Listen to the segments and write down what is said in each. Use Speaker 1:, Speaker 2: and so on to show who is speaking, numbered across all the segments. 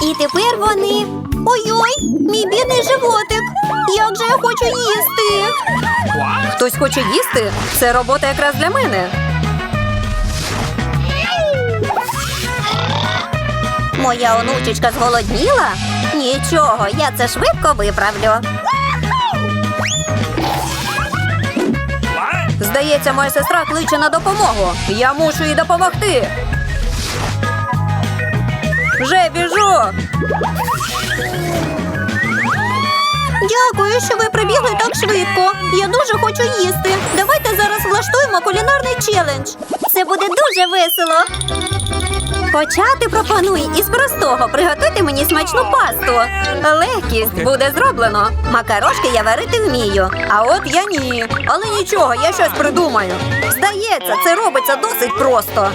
Speaker 1: І тепер вони. Ой-ой, мій бідний животик. Як же я хочу їсти.
Speaker 2: Хтось хоче їсти? Це робота якраз для мене.
Speaker 1: Моя онучечка зголодніла? Нічого, я це швидко виправлю.
Speaker 2: Здається, моя сестра кличе на допомогу. Я мушу їй допомогти. Вже біжу.
Speaker 1: Дякую, що ви прибігли так швидко. Я дуже хочу їсти. Давайте зараз влаштуємо кулінарний челендж. Це буде дуже весело. Почати пропоную із простого. Приготуйте мені смачну пасту.
Speaker 2: Легкість буде зроблено.
Speaker 1: Макарошки я варити вмію.
Speaker 2: А от я ні. Але нічого, я щось придумаю. Здається, це робиться досить просто.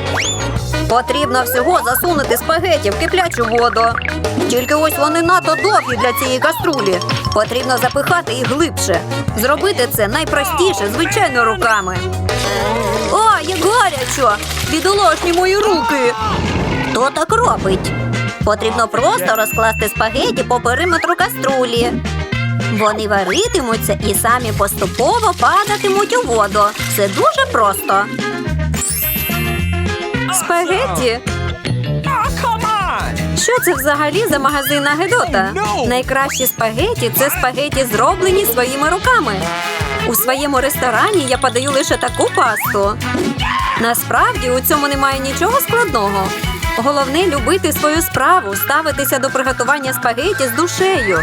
Speaker 2: Потрібно всього засунути спагеті в киплячу воду. Тільки ось вони надто довгі для цієї каструлі. Потрібно запихати їх глибше. Зробити це найпростіше, звичайно, руками. О, як гарячо! Бідолашні мої руки!
Speaker 1: Хто так робить? Потрібно просто розкласти спагеті по периметру каструлі. Вони варитимуться і самі поступово падатимуть у воду. Це дуже просто.
Speaker 2: Спагетті? Що це взагалі за магазин Гедота? Найкращі спагеті це спагеті, зроблені своїми руками. У своєму ресторані я подаю лише таку пасту. Насправді у цьому немає нічого складного. Головне любити свою справу, ставитися до приготування спагеті з душею.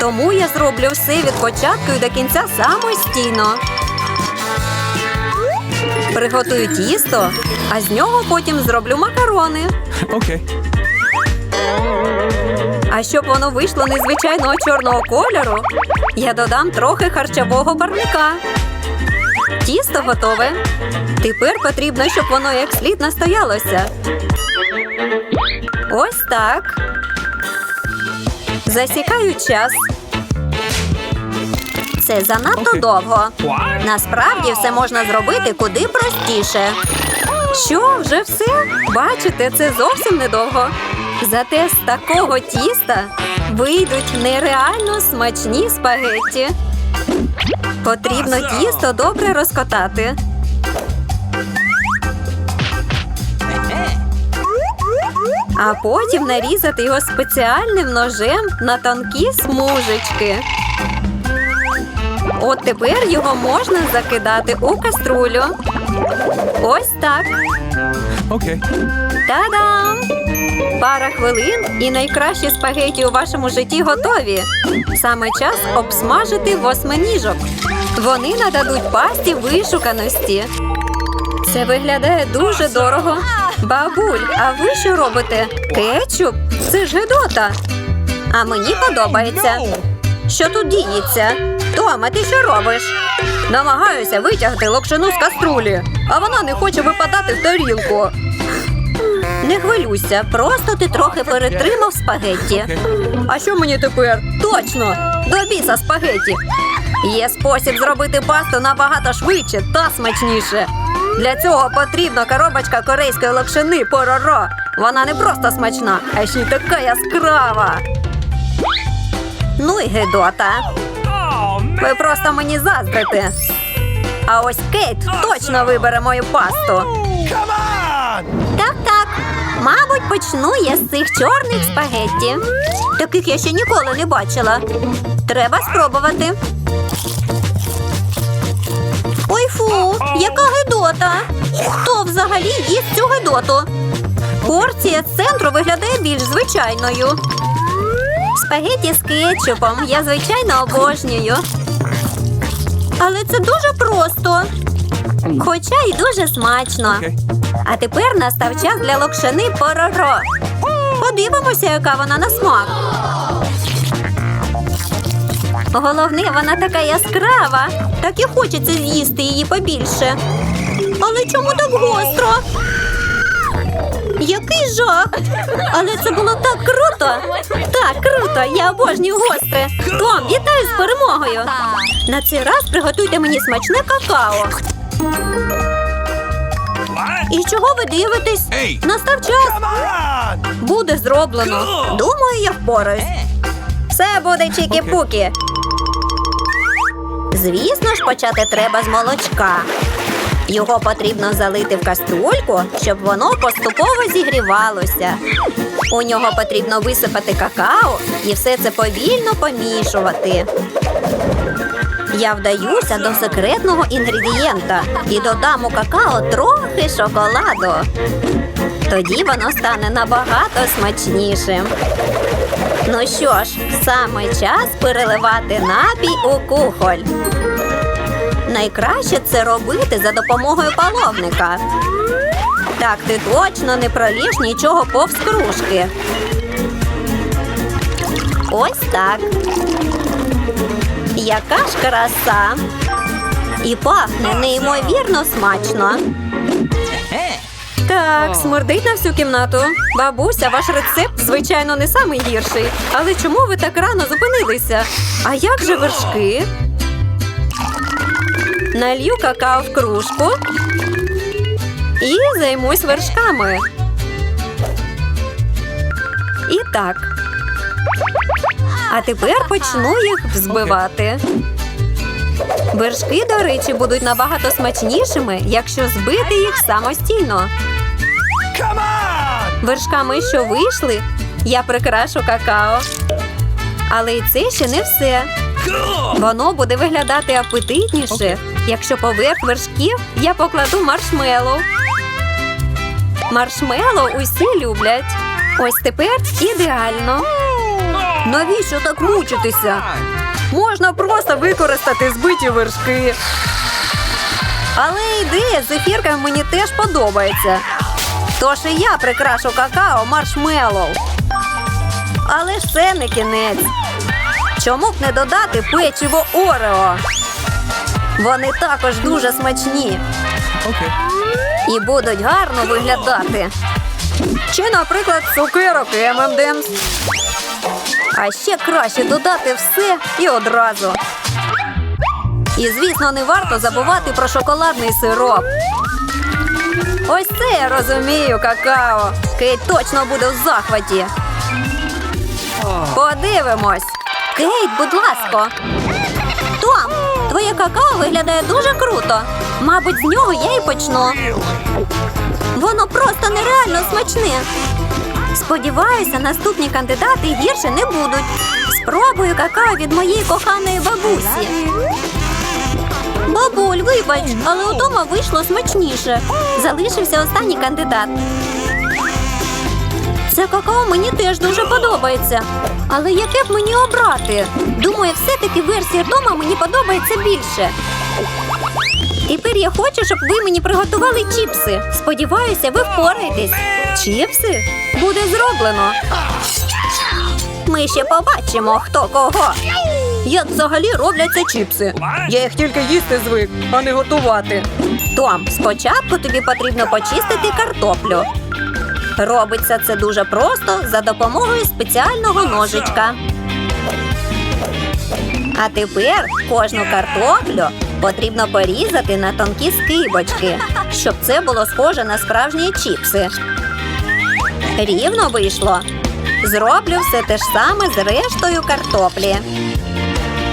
Speaker 2: Тому я зроблю все від початку і до кінця самостійно. Приготую тісто, а з нього потім зроблю макарони.
Speaker 3: Okay.
Speaker 2: А щоб воно вийшло незвичайного чорного кольору, я додам трохи харчового барвника. Тісто готове. Тепер потрібно, щоб воно як слід настоялося. Ось так. Засікаю час.
Speaker 1: Це занадто довго. Насправді все можна зробити куди простіше.
Speaker 2: Що, вже все? Бачите, це зовсім недовго. Зате з такого тіста вийдуть нереально смачні спагетті. Потрібно тісто добре розкотати. А потім нарізати його спеціальним ножем на тонкі смужечки. От тепер його можна закидати у каструлю. Ось так.
Speaker 3: Okay.
Speaker 2: Та-дам! Пара хвилин і найкращі спагеті у вашому житті готові. Саме час обсмажити восьминіжок. Вони нададуть пасті вишуканості. Це виглядає дуже дорого. Бабуль, а ви що робите? Кетчуп? Це ж гидота. А мені подобається. Що тут діється? Тома, ти що робиш? Намагаюся витягти локшину з каструлі, а вона не хоче випадати в тарілку. Не хвилюйся, просто ти трохи перетримав спагетті. А що мені тепер? Точно! До біса спагетті. Є спосіб зробити пасту набагато швидше та смачніше. Для цього потрібна коробочка корейської локшини пороро. Вона не просто смачна, а ще й така яскрава. Ну і гидота.
Speaker 3: Oh.
Speaker 2: Ви просто мені заздрите. А ось Кейт точно вибере мою пасту.
Speaker 3: Come!
Speaker 1: Так, так. Мабуть, почну я з цих чорних спагетті. Таких я ще ніколи не бачила. Треба спробувати. Ой фу, яка гидота! Хто взагалі їсть цю гидоту? Порція з центру виглядає більш звичайною. Спагеті з кетчупом я звичайно обожнюю. Але це дуже просто. Хоча й дуже смачно.
Speaker 3: Okay.
Speaker 1: А тепер настав час для локшини пороро. Подивимося, яка вона на смак. Головне, вона така яскрава. Так і хочеться з'їсти її побільше. Але чому так гостро? Який жах! Але це було так круто! Так круто! Я обожнюю гостре! Том, вітаю з перемогою! На цей раз приготуйте мені смачне какао. І чого ви дивитесь?
Speaker 3: Ей!
Speaker 1: Настав час. Буде зроблено. Думаю, я впораюсь. Все буде чікі-пукі. Звісно ж, почати треба з молочка. Його потрібно залити в каструльку, щоб воно поступово зігрівалося. У нього потрібно висипати какао і все це повільно помішувати. Я вдаюся до секретного інгредієнта і додам у какао трохи шоколаду. Тоді воно стане набагато смачнішим. Ну що ж, саме час переливати напій у кухоль. Найкраще це робити за допомогою паловника. Так ти точно не проліж нічого повз кружки. Ось так. Яка ж краса. І пахне неймовірно смачно.
Speaker 2: Так, смердить на всю кімнату. Бабуся, ваш рецепт, звичайно, не самий гірший. Але чому ви так рано зупинилися? А як же вершки? Налью какао в кружку і займусь вершками. І так. А тепер почну їх взбивати. Вершки, до речі, будуть набагато смачнішими, якщо збити їх самостійно. Вершками, що вийшли, я прикрашу какао. Але і це ще не все. Воно буде виглядати апетитніше, якщо поверх вершків я покладу маршмеллоу. Маршмеллоу усі люблять. Ось тепер ідеально. Навіщо так мучитися? Можна просто використати збиті вершки. Але ідея з ефірками мені теж подобається. Тож і я прикрашу какао маршмеллоу. Але ж це не кінець. Чому б не додати печиво Орео? Вони також дуже смачні і будуть гарно виглядати. Чи, наприклад, цукерок M&M's. А ще краще додати все і одразу. І, звісно, не варто забувати про шоколадний сироп. Ось це я розумію, какао. Кейт точно буде в захваті. Подивимось.
Speaker 1: Кейт, будь ласка. Том, твоє какао виглядає дуже круто. Мабуть, з нього я і почну. Воно просто нереально смачне. Сподіваюся, наступні кандидати гірше не будуть. Спробую какао від моєї коханої бабусі. Бабуль, вибач, але удома вийшло смачніше. Залишився останній кандидат. Це какао мені теж дуже подобається. Але яке б мені обрати? Думаю, все-таки версія дома мені подобається більше. Тепер я хочу, щоб ви мені приготували чіпси. Сподіваюся, ви впораєтесь.
Speaker 2: Чіпси буде зроблено.
Speaker 1: Ми ще побачимо, хто кого.
Speaker 2: Як взагалі робляться чіпси? Я їх тільки їсти звик, а не готувати.
Speaker 1: Том, спочатку тобі потрібно почистити картоплю. Робиться це дуже просто за допомогою спеціального ножичка. А тепер кожну картоплю потрібно порізати на тонкі скибочки, щоб це було схоже на справжні чіпси. Рівно вийшло. Зроблю все те ж саме з рештою картоплі.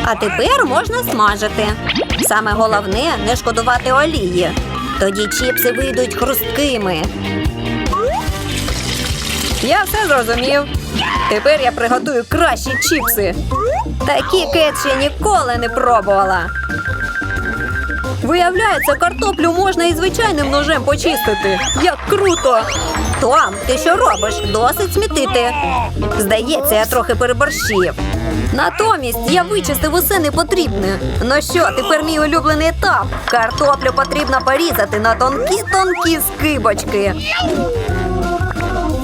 Speaker 1: А тепер можна смажити. Саме головне не шкодувати олії. Тоді чіпси вийдуть хрусткими.
Speaker 2: Я все зрозумів. Тепер я приготую кращі чіпси. Такі кет ніколи не пробувала. Виявляється, картоплю можна і звичайним ножем почистити. Як круто!
Speaker 1: Том, ти що робиш? Досить смітити. Здається, я трохи переборщив.
Speaker 2: Натомість я вичистив усе непотрібне. Ну що, тепер мій улюблений етап. Картоплю потрібно порізати на тонкі-тонкі скибочки.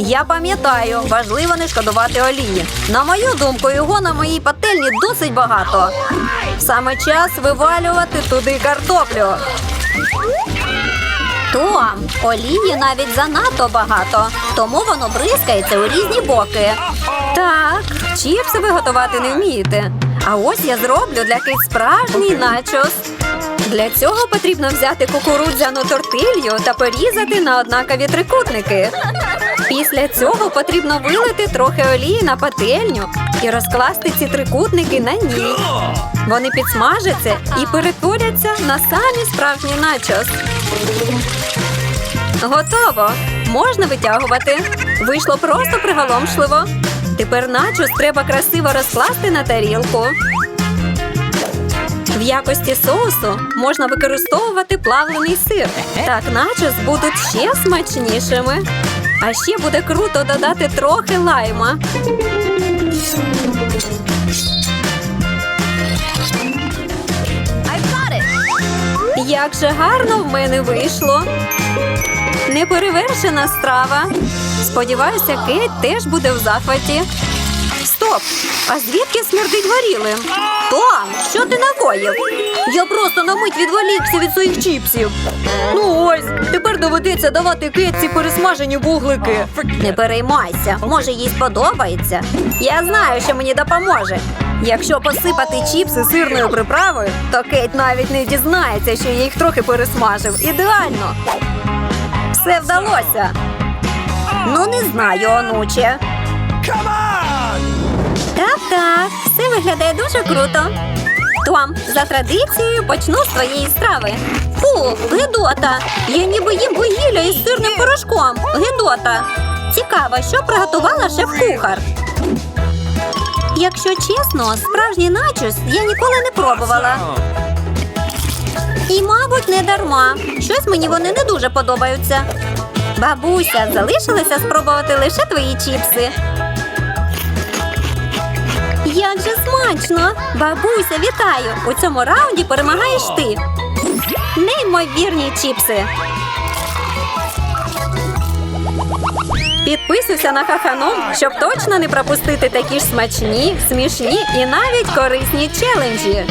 Speaker 2: Я пам'ятаю, важливо не шкодувати олії. На мою думку, його на моїй пательні досить багато. Саме час вивалювати туди картоплю.
Speaker 1: Том, олії навіть занадто багато, тому воно бризкається у різні боки.
Speaker 2: Так, чіпси ви готувати не вмієте. А ось я зроблю для кит справжній начос. Для цього потрібно взяти кукурудзяну тортилью та порізати на однакові трикутники. Після цього потрібно вилити трохи олії на пательню і розкласти ці трикутники на ній. Вони підсмажаться і перетворяться на самі справжні начос. Готово! Можна витягувати. Вийшло просто приголомшливо. Тепер начос треба красиво розкласти на тарілку. В якості соусу можна використовувати плавлений сир. Так начос будуть ще смачнішими. А ще буде круто додати трохи лайма. Як же гарно в мене вийшло. Неперевершена страва. Сподіваюся, Кейт теж буде в захваті. Стоп! А звідки смердить горілим? Том, що ти накоїв? Я просто на мить відволікся від своїх чіпсів. Ну ось, тепер доведеться давати Кетці пересмажені вуглики. Не переймайся, може їй сподобається. Я знаю, що мені допоможе. Якщо посипати чіпси сирною приправою, то Кейт навіть не дізнається, що я їх трохи пересмажив. Ідеально. Все вдалося. Ну, не знаю, онуче.
Speaker 1: Так, все виглядає дуже круто. Том, за традицією почну з твоєї страви. Фу, гидота! Я ніби їм вугілля із сирним порошком. Гидота. Цікаво, що приготувала шеф-кухар. Якщо чесно, справжній начос я ніколи не пробувала. І, мабуть, не дарма. Щось мені вони не дуже подобаються. Бабуся, залишилося спробувати лише твої чіпси. Смачно! Бабуся, вітаю! У цьому раунді перемагаєш ти. Неймовірні чіпси.
Speaker 2: Підписуйся на Хаханом, щоб точно не пропустити такі ж смачні, смішні і навіть корисні челенджі.